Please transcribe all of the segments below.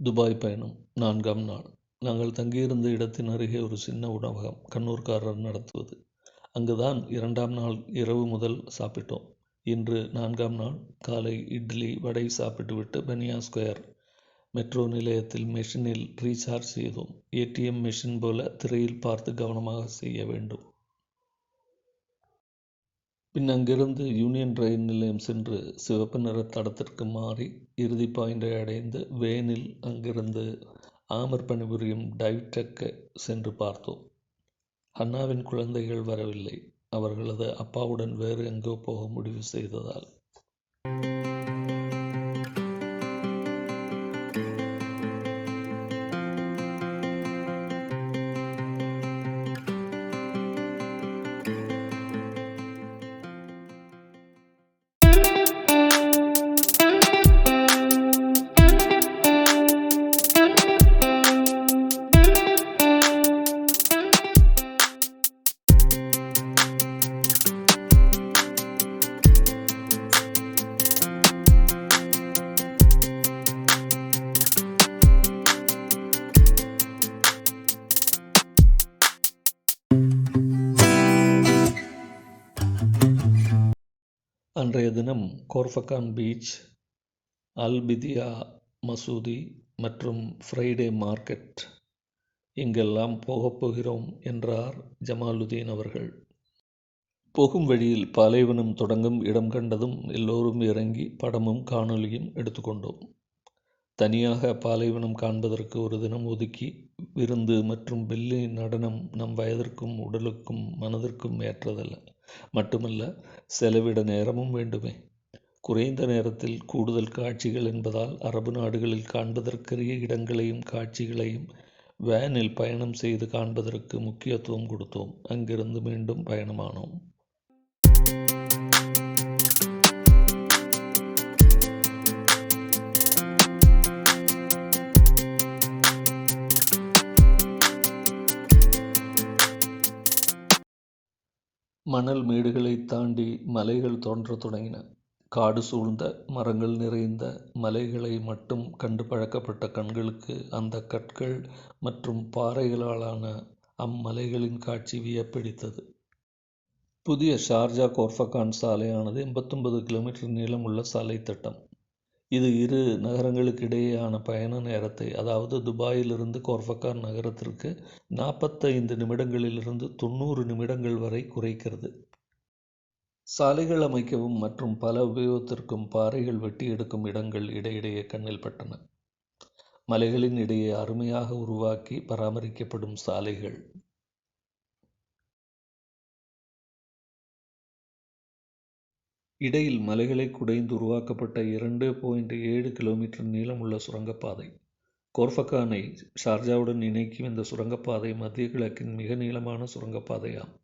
Dubai பயணம் நான்காம் நாள். நாங்கள் தங்கியிருந்த இடத்தின் அருகே ஒரு சின்ன உணவகம் கண்ணூர்காரர் நடத்துவது. அங்குதான் இரண்டாம் நாள் இரவு முதல் சாப்பிட்டோம். இன்று நான்காம் நாள் காலை இட்லி வடை சாப்பிட்டுவிட்டு பனியா ஸ்கொயர். மெட்ரோ நிலையத்தில் மெஷினில் ரீசார்ஜ் செய்தோம். ஏடிஎம் மெஷின் போல திரையில் பார்த்து கவனமாக செய்ய வேண்டும். பின் அங்கிருந்து யூனியன் ரயில் நிலையம் சென்று சிவப்பு நிற தடத்திற்கு மாறி இறுதி பாயிண்டை அடைந்து வேனில் அங்கிருந்து ஆமர் பணிபுரியும் டைவ்டெக்கை சென்று பார்த்தோம். அண்ணாவின் குழந்தைகள் வரவில்லை. அவர்களது அப்பாவுடன் வேறு எங்கோ போக முடிவு செய்ததால். அன்றைய தினம் கோர்ஃபகான் பீச் அல்பிதியா மசூதி மற்றும் ஃப்ரைடே மார்க்கெட் இங்கெல்லாம் போகப் போகிறோம் என்றார் ஜமாலுதீன் அவர்கள். போகும் வழியில் பாலைவனம் தொடங்கும் இடம் கண்டதும் எல்லோரும் இறங்கி படமும் காணொளியும் எடுத்துக்கொண்டோம். தனியாக பாலைவனம் காண்பதற்கு ஒரு தினம் ஒதுக்கி விருந்து மற்றும் பெல்லி நடனம் நம் வயதிற்கும் உடலுக்கும் மனதிற்கும் ஏற்றதல்ல. மட்டுமல்ல செலவிட நேரமும் வேண்டுமே. குறைந்த நேரத்தில் கூடுதல் காட்சிகள் என்பதால் அரபு நாடுகளில் காண்பதற்கரிய இடங்களையும் காட்சிகளையும் வேனில் பயணம் செய்து காண்பதற்கு முக்கியத்துவம் கொடுத்தோம். அங்கிருந்து மீண்டும் பயணமானோம். மணல் மேடுகளைத் தாண்டி மலைகள் தோன்றத் தொடங்கின. காடு சூழ்ந்த மரங்கள் நிறைந்த மலைகளை மட்டும் கண்டு பழக்கப்பட்ட கண்களுக்கு அந்த கற்கள் மற்றும் பாறைகளாலான அம்மலைகளின் காட்சி வியப்பிடித்தது புதிய ஷார்ஜா கோர்ஃபகான் சாலையானது எண்பத்தொன்பது கிலோமீட்டர் நீளமுள்ள சாலை திட்டம். இது இரு நகரங்களுக்கிடையேயான பயண நேரத்தை அதாவது துபாயிலிருந்து கோர்ஃபகான் நகரத்திற்கு நாற்பத்தைந்து நிமிடங்களிலிருந்து தொண்ணூறு நிமிடங்கள் வரை குறைக்கிறது. சாலைகள் அமைக்கவும் மற்றும் பல உபயோகத்திற்கும் பாறைகள் வெட்டி எடுக்கும் இடங்கள் இடையிடையே கண்ணில் பட்டன. மலைகளின் இடையே அருமையாக உருவாக்கி பராமரிக்கப்படும் சாலைகள். இடையில் மலைகளை குடைந்து உருவாக்கப்பட்ட இரண்டு பாயிண்ட் ஏழு கிலோமீட்டர் நீளமுள்ள சுரங்கப்பாதை. கோர்ஃபகானை ஷார்ஜாவுடன் இணைக்கும் இந்த சுரங்கப்பாதை மத்திய கிழக்கின் மிக நீளமான சுரங்கப்பாதையாம்.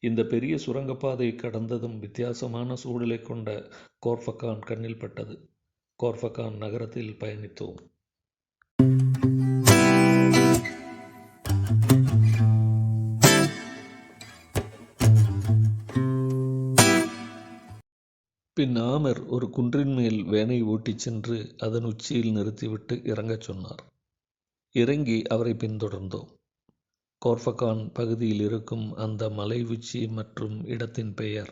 இந்த பெரிய சுரங்கப்பாதை கடந்ததும் வித்தியாசமான சூழலை கொண்ட கோர்ஃபகான் கண்ணில் பட்டது. கோர்ஃபகான் நகரத்தில் பயணித்தோம். பின் ஆமர் ஒரு குன்றின் மேல் வேனை ஓட்டிச் சென்று அதன் உச்சியில் நிறுத்திவிட்டு இறங்கச் சொன்னார். இறங்கி அவரை பின்தொடர்ந்தோம். கோர்ஃபகான் பகுதியில் இருக்கும் அந்த மலை உச்சி மற்றும் இடத்தின் பெயர்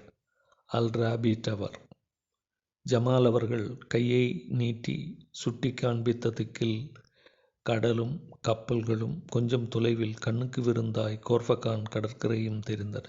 அல் ராபி டவர். ஜமால் அவர்கள் கையை நீட்டி சுட்டி காண்பித்த திக்கில் கடலும் கப்பல்களும் கொஞ்சம் தொலைவில் கண்ணுக்கு விருந்தாய் கோர்ஃபகான் கடற்கரையும் தெரிந்தன.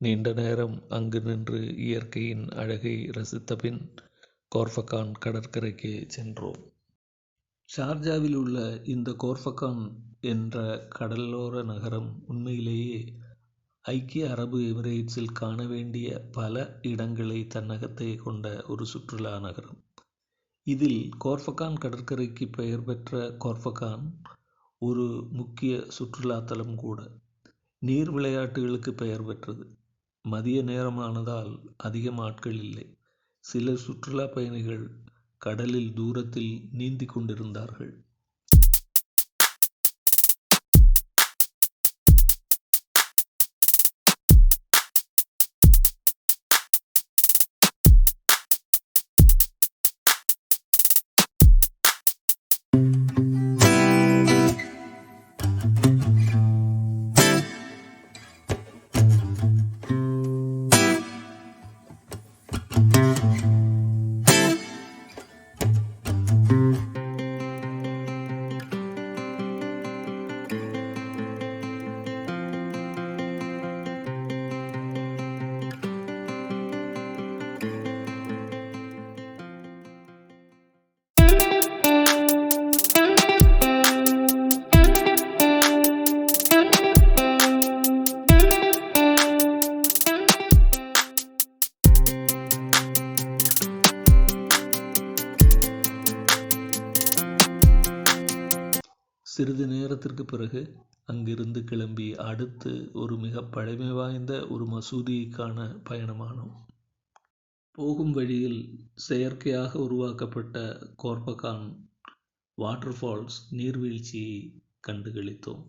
நீண்ட நேரம் அங்கு நின்று இயற்கையின் அழகை ரசித்தபின் கோர்ஃபகான் கடற்கரைக்கு சென்றோம். ஷார்ஜாவில் உள்ள இந்த கோர்ஃபகான் என்ற கடலோர நகரம் உண்மையிலேயே ஐக்கிய அரபு எமிரேட்ஸில் காண வேண்டிய பல இடங்களை தன்னகத்தே கொண்ட ஒரு சுற்றுலா நகரம். இதில் கோர்ஃபகான் கடற்கரைக்கு பெயர் பெற்ற கோர்ஃபகான் ஒரு முக்கிய சுற்றுலாத்தலம் கூட. நீர் விளையாட்டுகளுக்கு பெயர் பெற்றது. மதிய நேரமானதால் அதிகம் ஆட்கள் இல்லை. சில சுற்றுலா பயணிகள் கடலில் தூரத்தில் நீந்திக் கொண்டிருந்தார்கள். சிறிது நேரத்திற்குப் பிறகு அங்கிருந்து கிளம்பி அடுத்து ஒரு மிக பழமை வாய்ந்த ஒரு மசூதிக்கான பயணமானோம். போகும் வழியில் செயற்கையாக உருவாக்கப்பட்ட கோர்பகான் வாட்டர் ஃபால்ஸ் நீர்வீழ்ச்சியை கண்டுகளித்தோம்.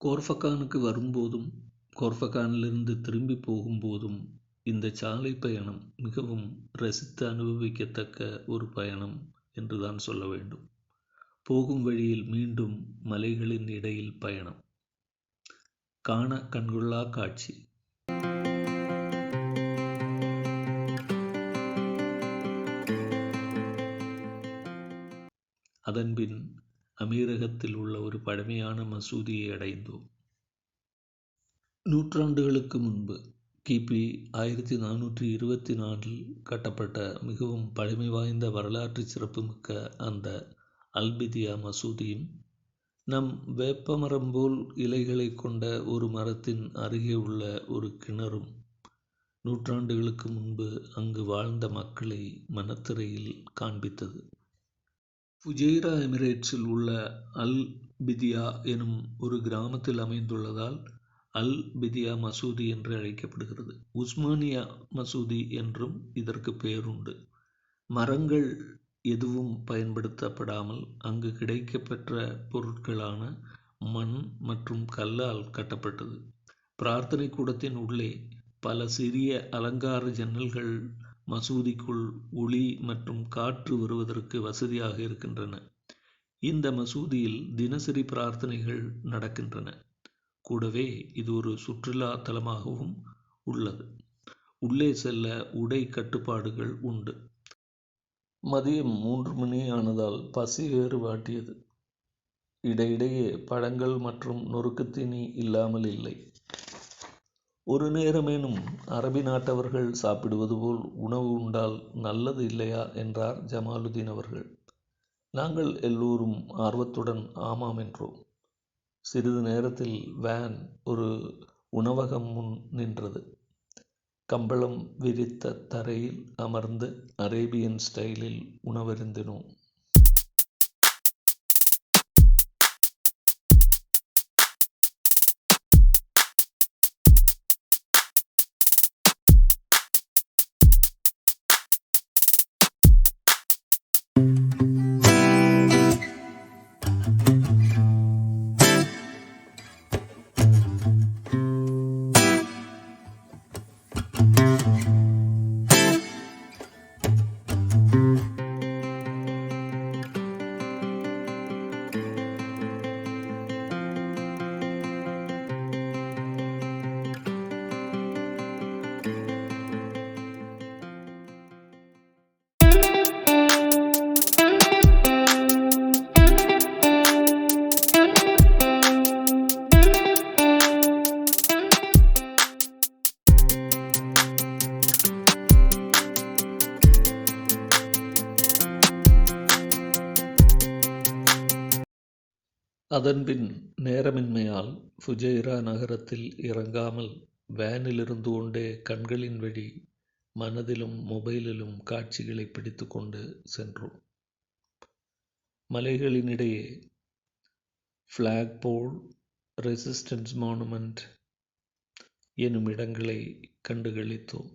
கோர்ஃபகானுக்கு வரும்போதும் கோர்ஃபகானிலிருந்து திரும்பி போகும்போதும் இந்த சாலை பயணம் மிகவும் ரசித்து அனுபவிக்கத்தக்க ஒரு பயணம் என்றுதான் சொல்ல வேண்டும். போகும் வழியில் மீண்டும் மலைகளின் இடையில் பயணம். காண கண்கொள்ளா காட்சி. அதன்பின் அமீரகத்தில் உள்ள ஒரு பழமையான மசூதியை அடைந்தோம். நூற்றாண்டுகளுக்கு முன்பு கிபி ஆயிரத்தி நானூற்றி இருபத்தி நாலில் கட்டப்பட்ட மிகவும் பழமை வாய்ந்த வரலாற்று சிறப்புமிக்க அந்த அல்பிதியா மசூதியும் நம் வேப்பமரம் போல் இலைகளை கொண்ட ஒரு மரத்தின் அருகே உள்ள ஒரு கிணறும் நூற்றாண்டுகளுக்கு முன்பு அங்கு வாழ்ந்த மக்களை மனத்திரையில் காண்பித்தது. புஜைரா எமிரேட்ஸில் உள்ள அல் பிதியா எனும் ஒரு கிராமத்தில் அமைந்துள்ளதால் அல் பிதியா மசூதி என்று அழைக்கப்படுகிறது. உஸ்மானியா மசூதி என்றும் இதற்கு பெயருண்டு. மரங்கள் எதுவும் பயன்படுத்தப்படாமல் அங்கு கிடைக்கப்பெற்ற பொருட்களான மண் மற்றும் கல்லால் கட்டப்பட்டது. பிரார்த்தனை கூடத்தின் உள்ளே பல சிறிய அலங்கார ஜன்னல்கள் மசூதிக்குள் ஒளி மற்றும் காற்று வருவதற்கு வசதியாக இருக்கின்றன. இந்த மசூதியில் தினசரி பிரார்த்தனைகள் நடக்கின்றன. கூடவே இது ஒரு சுற்றுலா தலமாகவும் உள்ளது. உள்ளே செல்ல உடை கட்டுப்பாடுகள் உண்டு. மதியம் மூன்று மணி ஆனதால் பசி வேறு வாட்டியது. இடையிடையே பழங்கள் மற்றும் நொறுக்குத்தீனி இல்லாமல் இல்லை. ஒரு நேரமேனும் அரபி நாட்டவர்கள் சாப்பிடுவது போல் உணவு உண்டால் நல்லது இல்லையா என்றார் ஜமாலுதீன் அவர்கள். நாங்கள் எல்லோரும் ஆர்வத்துடன் ஆமாம் என்றோம். சிறிது நேரத்தில் வேன் ஒரு உணவகம் முன் நின்றது. கம்பளம் விரித்த தரையில் அமர்ந்து அரேபியன் ஸ்டைலில் உணவருந்தினோம். அதன்பின் நேரமின்மையால் ஃபுஜைரா நகரத்தில் இறங்காமல் வேனிலிருந்து கொண்டே கண்களின் வழி மனதிலும் மொபைலிலும் காட்சிகளை பிடித்து கொண்டு சென்றோம். மலைகளினிடையே ஃப்ளாக் போல் ரெசிஸ்டன்ஸ் மானுமெண்ட் எனும் இடங்களை கண்டுகளித்தோம்.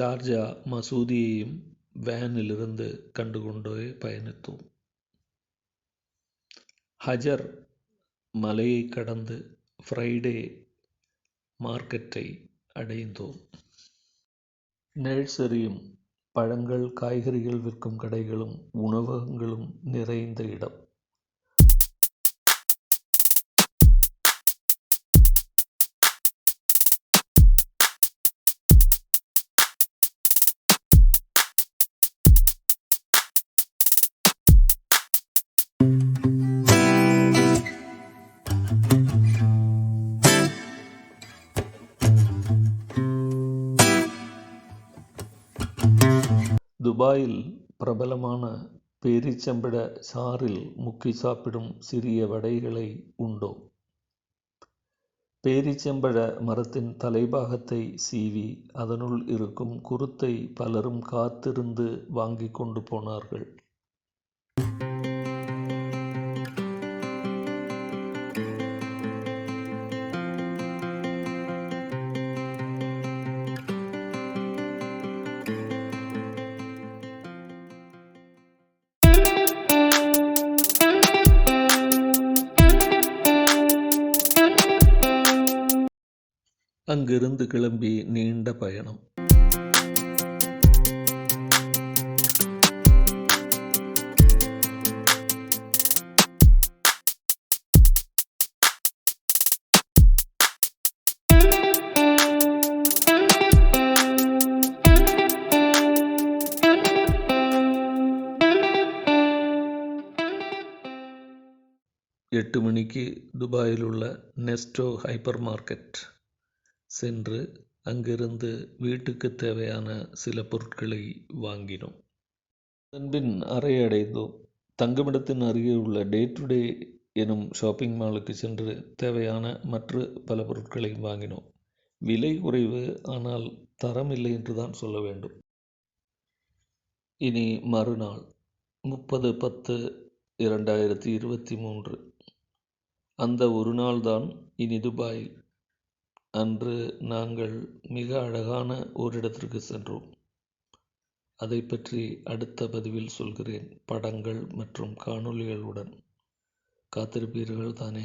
ஷார்ஜா மசூதியையும் வேனிலிருந்து கண்டுகொண்டே பயணித்தோம். ஹஜர் மலையை கடந்து ஃப்ரைடே மார்க்கெட்டை அடைந்தோம். நர்சரியும் பழங்கள் காய்கறிகள் விற்கும் கடைகளும் உணவகங்களும் நிறைந்த இடம். துபாயில் பிரபலமான பேரீச்சம்பழ சாறில் முக்கி சாப்பிடும் சிறிய வடைகளை உண்டோ? பேரீச்சம்பழ மரத்தின் தலைபாகத்தை சீவி அதனுள் இருக்கும் குருத்தை பலரும் காத்திருந்து வாங்கிக் கொண்டு போனார்கள். அங்கிருந்து கிளம்பி நீண்ட பயணம். எட்டு மணிக்கு துபாயில் உள்ள நெஸ்டோ ஹைப்பர் மார்க்கெட். சென்று அங்கிருந்து வீட்டுக்கு தேவையான சில பொருட்களை வாங்கினோம். அதன்பின் அறை அடைந்தோம் தங்குமிடத்தின் அருகே உள்ள டே டு டே எனும் ஷாப்பிங் மாலுக்கு சென்று தேவையான மற்ற பல பொருட்களை வாங்கினோம். விலை குறைவு ஆனால் தரம் இல்லை என்று தான் சொல்ல வேண்டும். இனி மறுநாள் முப்பது பத்து இரண்டாயிரத்தி இருபத்தி மூன்று. அந்த ஒரு நாள்தான் இனி துபாயில் அன்று நாங்கள் மிக அழகான ஓரிடத்திற்கு சென்றோம். அதை பற்றி அடுத்த பதிவில் சொல்கிறேன். படங்கள் மற்றும் காணொளிகளுடன் காத்திருப்பீர்கள் தானே